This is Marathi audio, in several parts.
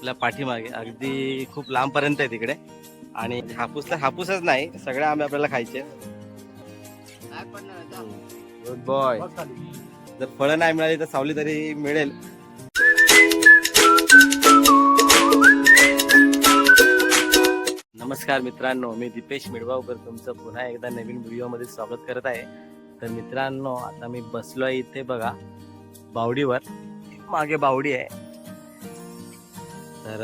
आपल्या पाठीमागे. अगदी खूप लांबपर्यंत आहे तिकडे. आणि हापूस तर हापूसच नाही सगळे आंबे आपल्याला खायचे. गुड बॉय जर फळं नाही मिळाली तर सावली तरी मिळेल. नमस्कार मित्रांनो मी दीपेश मिडवावकर तुमचं पुन्हा एकदा नवीन व्हिडिओमध्ये स्वागत करत आहे. तर मित्रांनो आता मी बसलो आहे इथे बघा बावडीवर. मागे बावडी आहे. तर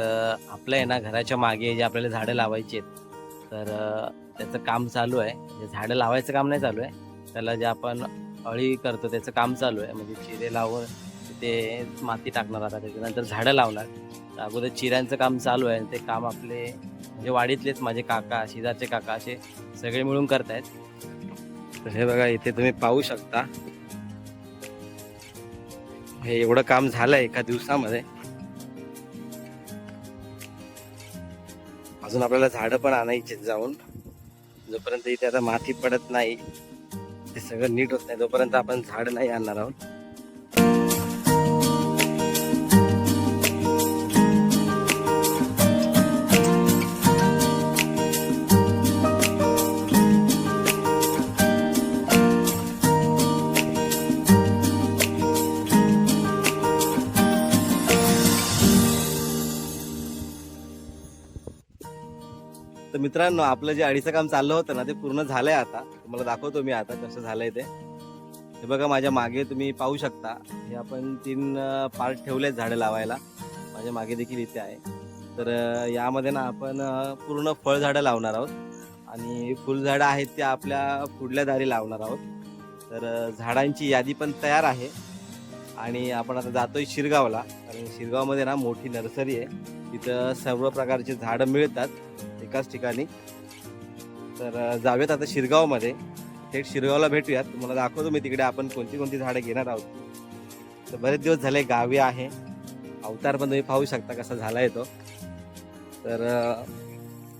आपलं आहे ना घराच्या मागे जे आपल्याला झाडं लावायची आहेत तर त्याचं काम चालू आहे. म्हणजे झाडं लावायचं काम नाही चालू आहे. त्याला जे आपण अळी करतो त्याचं काम चालू आहे. म्हणजे चिरे लावून ते माती टाकणार आता त्याच्यानंतर झाडं लावणार. तर अगोदर चिऱ्यांचं काम चालू आहे. आणि ते काम आपले म्हणजे वाडीतलेच माझे काका शेजारचे काका असे सगळे मिळून करतायत तर हे बघा इथे तुम्ही पाहू शकता. हे एवढं काम झालंय एका दिवसामध्ये. अजून आपल्याला झाडं पण आणायचे जाऊन. जोपर्यंत इथे आता माती पडत नाही ते सगळं नीट होत नाही तोपर्यंत आपण झाड नाही आणणार आहोत. तर मित्रांनो आपलं जे अडीचं काम चाललं होतं ना ते पूर्ण झालंय आता. तुम्हाला दाखवतो मी आता कसं झालंय ते. हे बघा माझ्या मागे तुम्ही पाहू शकता. हे आपण तीन पार्ट ठेवलेत झाडं लावायला. माझ्या मागे देखील इथे आहे. तर यामध्ये ना आपण पूर्ण फळझाडं लावणार आहोत. आणि फुलझाडं आहेत ते आपल्या पुढल्या दारी लावणार आहोत. तर झाडांची यादी पण तयार आहे. आणि आपण आता जातोय शिरगावला. कारण शिरगावमध्ये ना मोठी नर्सरी आहे. तिथं सर्व प्रकारचे झाडं मिळतात. एकाच ठिकाणी. तर जाऊयात आता शिरगावमध्ये. थेट शिरगावला भेटूयात. तुम्हाला दाखवतो मी तिकडे आपण कोणती कोणती झाडं घेणार आहोत. तर बरेच दिवस झाले गावी आहे. अवतार पण तुम्ही पाहू शकता कसा झालाय तो. तर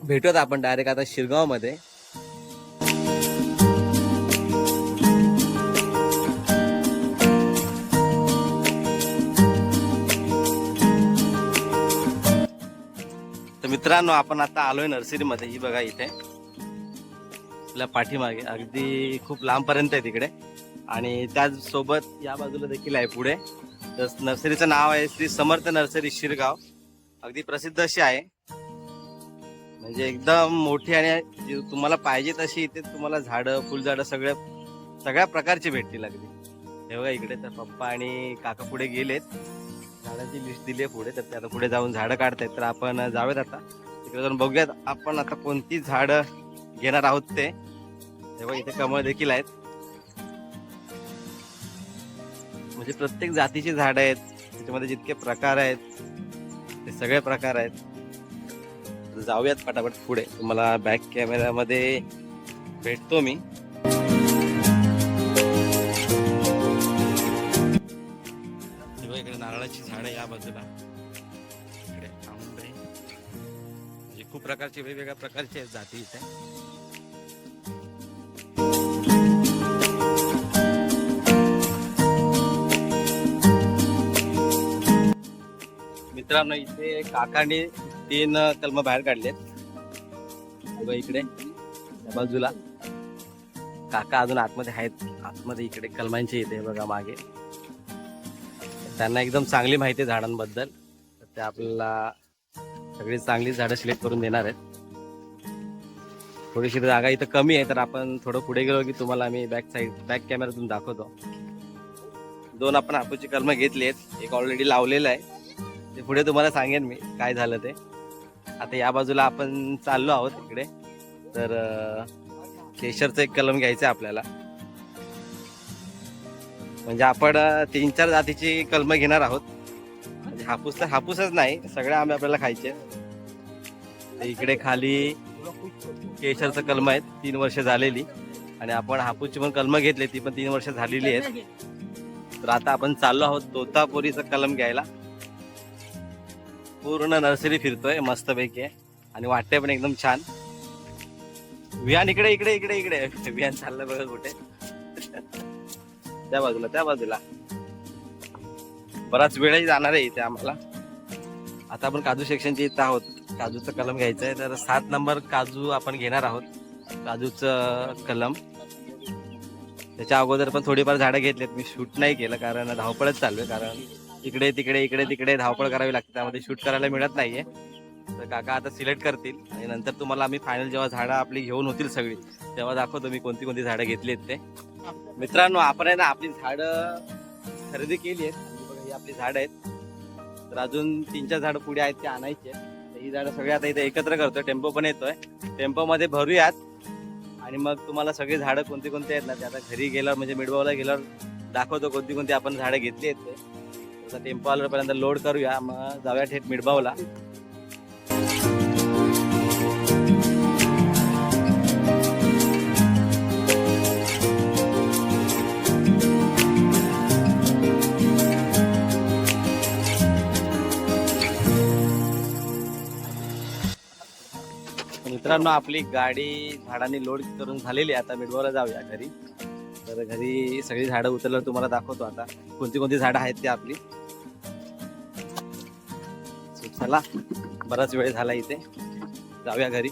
भेटूयात आपण डायरेक्ट आता शिरगावमध्ये. मित्रांनो आपण आता आलोय नर्सरीमध्ये. ही बघा इथे. आपल्या पाठीमागे. अगदी खूप लांबपर्यंत आहे तिकडे. आणि त्याचसोबत या बाजूला देखील आहे पुढे. तर नर्सरीचं नाव आहे श्री समर्थ नर्सरी शिरगाव. अगदी प्रसिद्ध अशी आहे. म्हणजे एकदम मोठी आणि तुम्हाला पाहिजे तशी इथे तुम्हाला झाडं फुलझाडं सगळ्या सगळ्या प्रकारची भेटतील अगदी. हे इकडे तर पप्पा आणि काका पुढे गेलेत. झाडांची लिस्ट दिली आहे पुढे तर ते आता पुढे जाऊन झाडं काढतायत. तर आपण जाऊयात आता. तिकडे जाऊन बघूयात आपण आता कोणती झाडं घेणार आहोत ते. तेव्हा इथे कमळ देखील आहेत. म्हणजे प्रत्येक जातीची झाडं आहेत. त्याच्यामध्ये जितके प्रकार आहेत ते सगळे प्रकार आहेत. जाऊयात पटापट पुढे. तुम्हाला बॅक कॅमेऱ्यामध्ये भेटतो मी. नारळाची झाडं या बाजूला. इकडे आंबे म्हणजे खूप प्रकारचे वेगवेगळ्या प्रकारचे आहेत जाती इथे. मित्रांनो इथे काकाने तीन कलम बाहेर काढलेत. इकडे बाजूला. काका अजून आतमध्ये आहेत. आतमध्ये इकडे कलमांचे इथे बघा मागे. त्यांना एकदम चांगली माहिती आहे झाडांबद्दल. तर ते आपल्याला सगळी चांगली झाडं सिलेक्ट करून देणार आहेत. थोडीशी जागा इथं कमी आहे तर आपण थोडं पुढे गेलो की तुम्हाला मी बॅक साईड बॅक कॅमेऱ्यातून दाखवतो. दोन आपण हापूची कलमं घेतली आहेत एक ऑलरेडी लावलेलं आहे. ते पुढे तुम्हाला सांगेन मी काय झालं ते. आता या बाजूला आपण चाललो आहोत इकडे. तर केशरचं एक कलम घ्यायचं आहे आपल्याला. म्हणजे आपण तीन चार जातीची कलमं घेणार आहोत. म्हणजे हापूस तर हापूसच नाही सगळे आंबे आपल्याला खायचे. इकडे खाली केशरचं कलम आहेत तीन वर्ष झालेली. आणि आपण हापूसची पण कलमं घेतली ती पण तीन वर्ष झालेली आहेत. तर आता आपण चाललो आहोत तोतापुरीचं कलम घ्यायला. पूर्ण नर्सरी फिरतोय मस्तपैकी आहे. आणि वाटतंय पण एकदम छान. विहान इकडे इकडे इकडे इकडे. विहान चाललं बघा कुठे. त्या बाजूला त्या बाजूला. बराच वेळही जाणार आहे इथे आम्हाला. आता आपण काजू सेक्शनचे इथं आहोत. काजूचं कलम घ्यायचं आहे तर सात नंबर काजू आपण घेणार आहोत. काजूचं कलम. त्याच्या अगोदर पण थोडीफार झाडं घेतलीत. मी शूट नाही केलं कारण धावपळच चालू आहे कारण इकडे तिकडे इकडे तिकडे धावपळ करावी लागते. त्यामध्ये शूट करायला मिळत नाहीये. तर काका आता सिलेक्ट करतील. आणि नंतर तुम्हाला आम्ही फायनल जेव्हा झाडं आपली घेऊन होतील सगळी तेव्हा दाखवतो मी कोणती कोणती झाडं घेतली आहेत ते. मित्रांनो आपण आहे ना आपली झाडं खरेदी केली आहेत. बघा ही आपली झाडं आहेत. तर अजून तीन चार झाडं पुढे आहेत ते आणायचे आहेत. तर ही झाडं सगळी आता इथे एकत्र करतोय. टेम्पो पण येतोय. टेम्पो मध्ये भरूयात. आणि मग तुम्हाला सगळी झाडं कोणती कोणती आहेत ना ते आता घरी गेल्यावर म्हणजे मिडबावला गेल्यावर दाखवतो कोणती कोणती आपण झाडं घेतली आहेत ते. आता टेम्पो आल्यापर्यंत लोड करूया. मग जाऊया थेट मिडबावला मित्रांनो आपली गाडी झाडांनी लोड करून झालेली आहे. आता मिडबावला जाऊया घरी. तर घरी सगळी झाडं उतरल्यावर तुम्हाला दाखवतो आता. कोणती कोणती झाडं आहेत ती आपली. चला बराच वेळ झाला इथे. जाऊया घरी.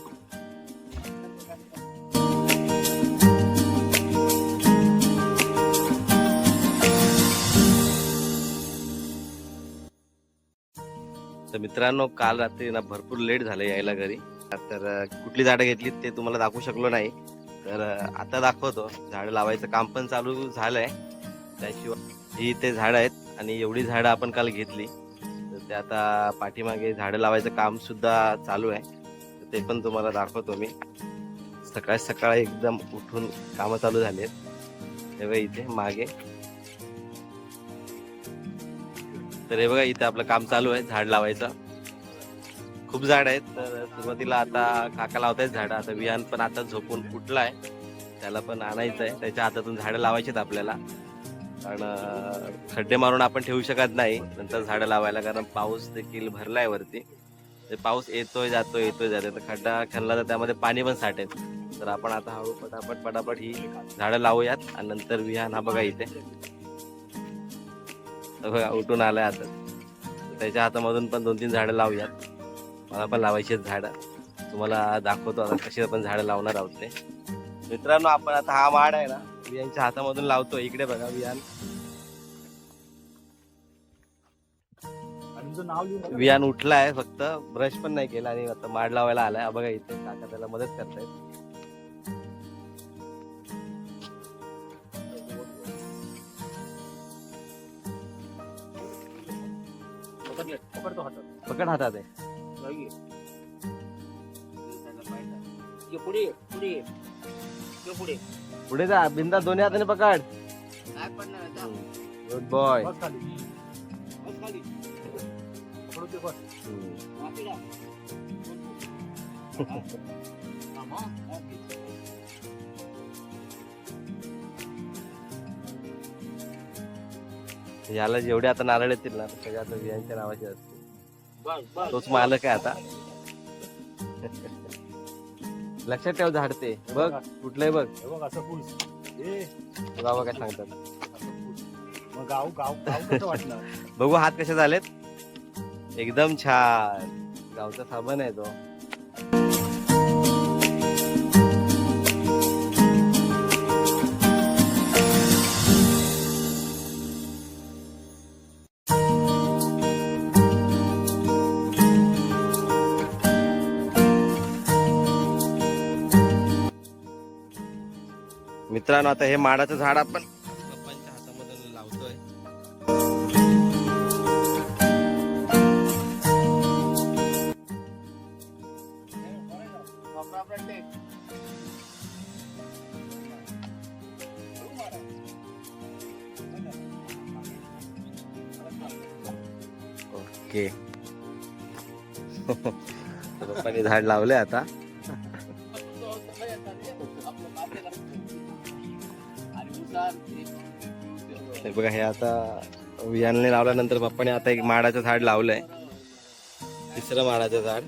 तर मित्रांनो काल रात्री ना भरपूर लेट झालं यायला घरी. तर कुठली झाडं घेतली ते तुम्हाला दाखवू शकलो नाही. तर आता दाखवतो. झाडं लावायचं काम पण चालू झालंय. त्याशिवाय ही ते झाडं आहेत आणि एवढी झाडं आपण काल घेतली. तर ते आता पाठीमागे झाडं लावायचं काम सुद्धा चालू आहे. तर ते पण तुम्हाला दाखवतो मी. सकाळ सकाळी एकदम उठून कामं चालू झाली आहेत हे बघा इथे मागे. तर हे बघा इथे आपलं काम चालू आहे झाड लावायचं. खूप झाड आहेत. तर सुरुवातीला आता काका लावतायत झाडं. आता विहान पण आता झोपून फुटलाय त्याला पण आणायचं आहे त्याच्या हातातून झाडं लावायची आहेत आपल्याला. कारण खड्डे मारून आपण ठेवू शकत नाही. नंतर झाडं लावायला कारण पाऊस देखील भरलाय वरती. ते पाऊस येतोय जातोय येतोय जातोय. तर खड्डा खणला तर त्यामध्ये पाणी पण साठेल. तर आपण आता हळू पटापट पटापट ही झाडं लावूयात. आणि नंतर विहान हा बघा इथे. बघा उठून आलाय आता. त्याच्या हातामधून पण दोन तीन झाडं लावूयात. मला पण लावायची झाडं. तुम्हाला दाखवतो आता कशी आपण झाडं लावणार आहोत ते. मित्रांनो आपण आता हा माड आहे ना विहानच्या हातामधून लावतो. इकडे बघा नाव लिहून विहान उठलाय फक्त ब्रश पण नाही केला आणि आता माड लावायला आलाय. बघा इथे काका त्याला मदत करतायत. पकड हातात आहे. पुढे पुढे. ये. पुढे. पुढे जा बिंदा दोन्ही हाताने पकड. काय पडणार आता? गुड बॉय बस खाली. बस खाली. पकडू ते बस. मागे जा. थांब, हा. याला जेवढे आता नारळ येतील ना ते सगळे आता विहानच्या नावाचे असतील बस बस. तोच मालक आहे आता. लक्षात ठेव झाडते. बघ कुठलंही बघ. हे बघ असं फुल. ए. बाबा काय सांगतात. मग गाव गाव गाव कसं वाटलं? बघू हात कसे झालेत. एकदम छान. गावचा साबण आहे तो. मित्रांनो आता हे माडाचं झाड आपण पप्पांच्या हातामधून लावतोय. ओके. पप्पांनी झाड लावले आता. बघा हे आता विहानने लावल्यानंतर पप्पाने आता एक माडाचं झाड लावलंय. तिसरं माडाचं झाड.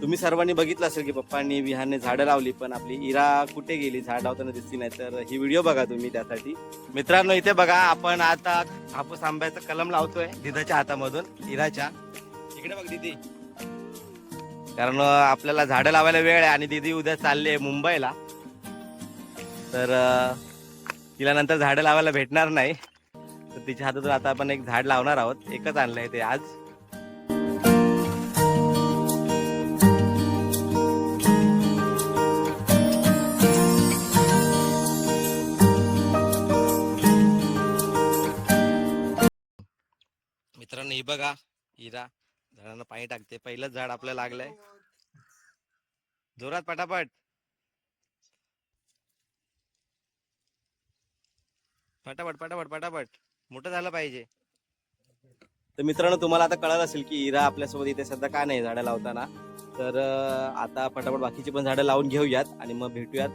तुम्ही सर्वांनी बघितलं असेल की पप्पांनी विहानने झाडं लावली पण आपली इरा कुठे गेली? झाड लावताना दिसली नाही तर ही व्हिडिओ बघा तुम्ही त्यासाठी. मित्रांनो इथे बघा आपण आता हापूस आंब्याचा कलम लावतोय दिदाच्या हातामधून इराच्या. इकडे बघ दिदी. कारण आपल्याला झाडं लावायला वेळ आहे आणि दिदी उद्या चालली आहे मुंबईला. तर तिला नंतर झाडं लावायला भेटणार नाही. तर तिच्या हातातून आता आपण एक झाड लावणार आहोत. एकच आणलंय ते आज. मित्रांनो ही बघा हिरा झाडांना पाणी टाकते. पहिलंच झाड आपलं लागलंय. जोरात पटापट. फटाफट फटाफट फटाफट. मोठं झालं पाहिजे. तर मित्रांनो तुम्हाला आता कळलं असेल की इरा आपल्यासोबत इथे सध्या का नाही झाडं लावताना. तर आता पटापट बाकीची पण झाडं लावून घेऊयात आणि मग भेटूयात.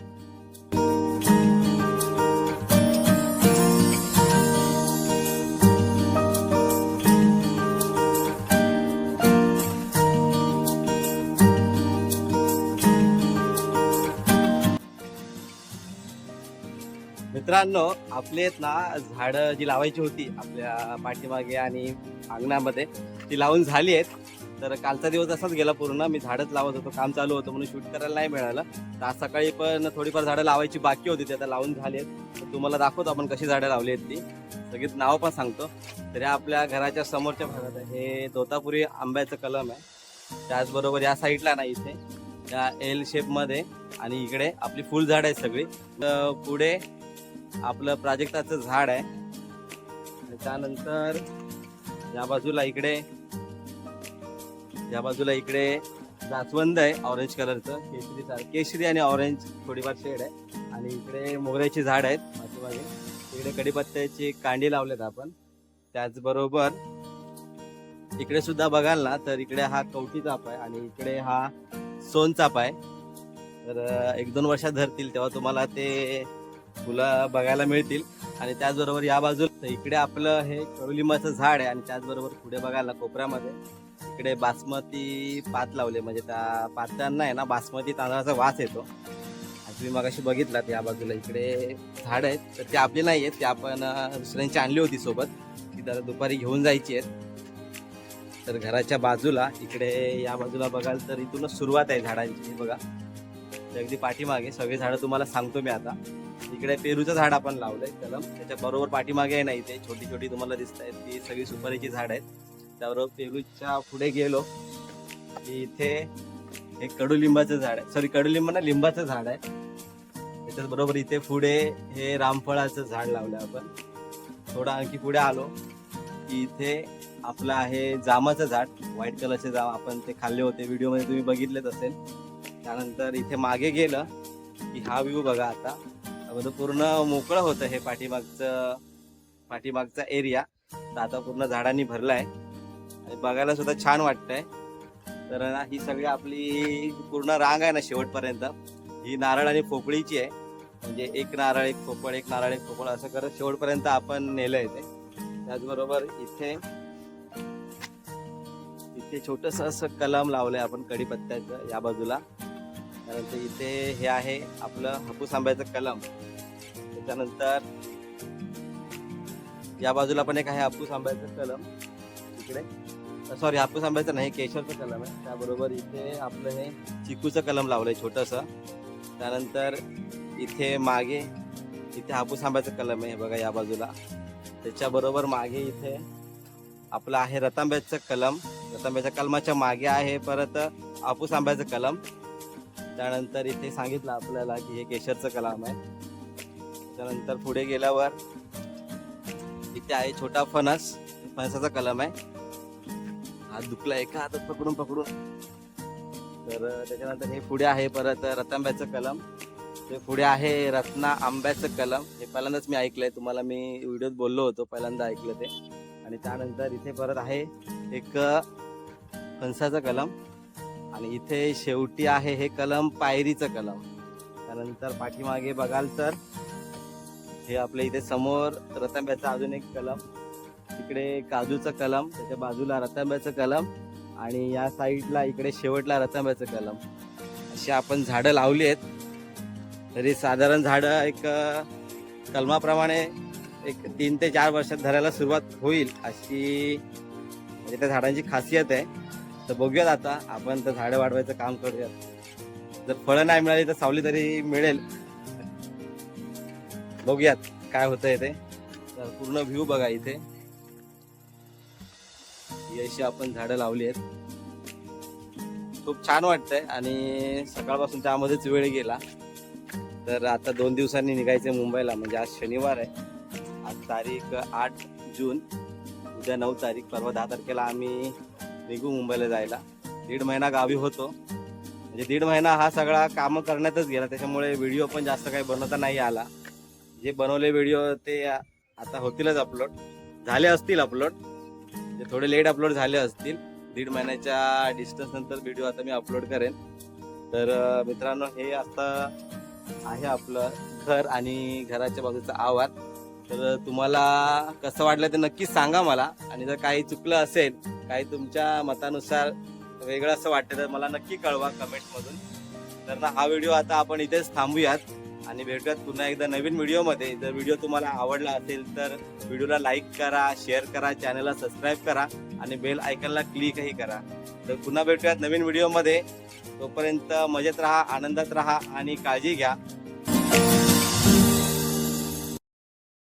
मित्रांनो आपले आहेत ना झाडं जी लावायची होती आपल्या पाठीमागे आणि अंगणामध्ये ती लावून झाली आहेत. तर कालचा दिवस असाच गेला पूर्ण. मी झाडच लावत होतो काम चालू होतं म्हणून शूट करायला नाही मिळालं. तर आज सकाळी पण थोडीफार झाडं लावायची बाकी होती ती आता लावून झाली आहेत. तर तुम्हाला दाखवतो आपण कशी झाडं लावली आहेत ती. सगळीच नावं पण सांगतो. तर या आपल्या घराच्या समोरच्या भागात हे दोतापुरी आंब्याचं कलम आहे. त्याचबरोबर या साईडला ना इथे या एल शेपमध्ये आणि इकडे आपली फुलझाडं आहेत सगळी. तर पुढे आपलं प्राजक्ताचं झाड आहे. त्यानंतर या बाजूला इकडे या बाजूला इकडे जास्वंद आहे ऑरेंज कलरचं केशरी केशरी आणि ऑरेंज थोडीफार शेड आहे. आणि इकडे मोगऱ्याची झाड आहेत पाठीमागे. इकडे कडीपत्त्याची कांडी लावलेत आपण. त्याचबरोबर इकडे सुद्धा बघाल ना तर इकडे हा कवटी चाप आहे आणि इकडे हा सोन चाप आहे. तर एक दोन वर्षात धरतील तेव्हा तुम्हाला ते फुलं बघायला मिळतील. आणि त्याचबरोबर या बाजूला इकडे आपलं हे कवलिंबाचं झाड आहे आणि त्याचबरोबर पुढे बघायला कोपऱ्यामध्ये. इकडे बासमती पात लावले. म्हणजे त्या पात्यांना आहे ना बासमती तांदळाचा वास येतो. तुम्ही तुम्ही मगाशी बघितलात या बाजूला इकडे झाड आहेत. तर ते आपली नाही आहेत. ते आपण दुसऱ्यांची आणली होती सोबत. ती जरा दुपारी घेऊन जायची आहेत. तर घराच्या बाजूला इकडे या बाजूला बघाल तर इथूनच सुरुवात आहे झाडांची. बघा. अगदी पाठीमागे. सगळी झाडं तुम्हाला सांगतो मी आता. इकडे पेरूचं झाड आपण लावलंय कलम. त्याच्या बरोबर पाठीमागे आहे नाही इथे छोटी छोटी तुम्हाला दिसत आहेत ती सगळी सुपारीची झाड आहेत. त्याबरोबर पेरूच्या पुढे गेलो. की इथे एक कडुलिंबाचं झाड आहे. सॉरी कडुलिंब ना लिंबाचं झाड आहे. त्याच्याच बरोबर इथे पुढे हे रामफळाचं झाड लावलं आपण. थोडं आणखी पुढे आलो. की इथे आपलं आहे जामाचं झाड. व्हाईट कलरचे जाम आपण ते खाल्ले होते. व्हिडिओमध्ये तुम्ही बघितलेच असेल. त्यानंतर इथे मागे गेलं की हा व्ह्यू बघा आता. अगोदर पूर्ण मोकळं होतं हे पाठीमागचं पाठीमागचा एरिया तर आता पूर्ण झाडांनी भरलाय. आणि बघायला सुद्धा छान वाटतंय. तर ना ही सगळी आपली पूर्ण रांग आहे ना शेवटपर्यंत. ही नारळ आणि पोपळीची आहे. म्हणजे एक नारळ एक पोपळ एक नारळ एक पोपळ असं करत शेवटपर्यंत आपण नेलंय ते. त्याचबरोबर इथे इथे छोटस असं कलम लावलंय आपण कढीपत्त्याचं या बाजूला. त्यानंतर इथे हे आहे आपलं हापूस आंब्याचं कलम. त्याच्यानंतर या बाजूला पण एक आहे हापूस आंब्याचं कलम. इकडे. सॉरी हापूस आंब्याचं नाही केशरचं कलम आहे. त्याबरोबर इथे आपलं हे चिकूचं कलम लावलं आहे छोटंसं. त्यानंतर इथे मागे इथे हापूस आंब्याचं कलम आहे बघा या बाजूला. त्याच्याबरोबर मागे इथे आपलं आहे रतांब्याचं कलम. रतांब्याच्या कलमाच्या मागे आहे परत हापूस आंब्याचं कलम. त्यानंतर इथे सांगितलं आपल्याला की हे केशरचं कलम आहे. त्यानंतर पुढे गेल्यावर इथे आहे छोटा फणस. फणसाचा कलम आहे. हात दुखला एका हातात पकडून पकडून. तर त्याच्यानंतर हे पुढे आहे परत रतांब्याचं कलम. ते पुढे आहे रत्ना आंब्याचं कलम. हे पहिल्यांदाच मी ऐकलंय. तुम्हाला मी व्हिडिओत बोललो होतो पहिल्यांदा ऐकलं ते. आणि त्यानंतर इथे परत आहे एक फणसाचं कलम. आणि इथे शेवटी आहे हे कलम पायरीचं कलम. त्यानंतर पाठीमागे बघाल तर हे आपल्या इथे समोर रतांब्याचं अजून एक कलम. तिकडे काजूचं कलम त्याच्या बाजूला रतांब्याचं कलम आणि या साईडला इकडे शेवटला रतांब्याचं कलम. अशी आपण झाडं लावली आहेत. तरी साधारण झाडं एक कलमाप्रमाणे एक तीन ते चार वर्षात धरायला सुरुवात होईल अशी म्हणजे त्या झाडांची खासियत आहे. तर बघूयात आता आपण तर झाडं वाढवायचं काम करूयात. जर फळं नाही मिळाली तर सावली तरी मिळेल. बघूयात काय होतंय ते. तर पूर्ण व्ह्यू बघा इथे. अशी आपण झाडं लावली आहेत. खूप छान वाटतंय आणि सकाळपासून त्यामध्येच वेळ गेला. तर आता दोन दिवसांनी निघायचंय मुंबईला म्हणजे आज शनिवार आहे. आज तारीख आठ जून. उद्या नऊ तारीख परवा दहा तारखेला आम्ही निघू मुंबईला जायला. दीड महिना गावी होतो. म्हणजे दीड महिना हा सगळा कामं करण्यातच गेला त्याच्यामुळे व्हिडिओ पण जास्त काही बनवता नाही आला. जे बनवले व्हिडिओ ते आता होतीलच अपलोड झाले असतील अपलोड ते थोडे लेट अपलोड झाले असतील. दीड महिन्याच्या डिस्टन्स नंतर व्हिडिओ आता मी अपलोड करेन. तर मित्रांनो हे आता आहे आपलं घर आणि घराच्या बाजूचा आवाज तर तुम्हाला कसं वाटलं ते नक्कीच सांगा मला. आणि जर काही चुकलं असेल काही तुमच्या मतानुसार वेगळं असं वाटतं तर मला नक्की कळवा कमेंटमधून. तर ना हा व्हिडिओ आता आपण इथेच थांबूयात. आणि भेटूयात पुन्हा एकदा नवीन व्हिडिओमध्ये. जर व्हिडिओ तुम्हाला आवडला असेल तर व्हिडिओला लाईक करा शेअर करा चॅनलला सबस्क्राईब करा आणि बेल आयकनला क्लिकही करा. तर पुन्हा भेटूयात नवीन व्हिडिओमध्ये. तोपर्यंत मजेत राहा आनंदात राहा आणि काळजी घ्या.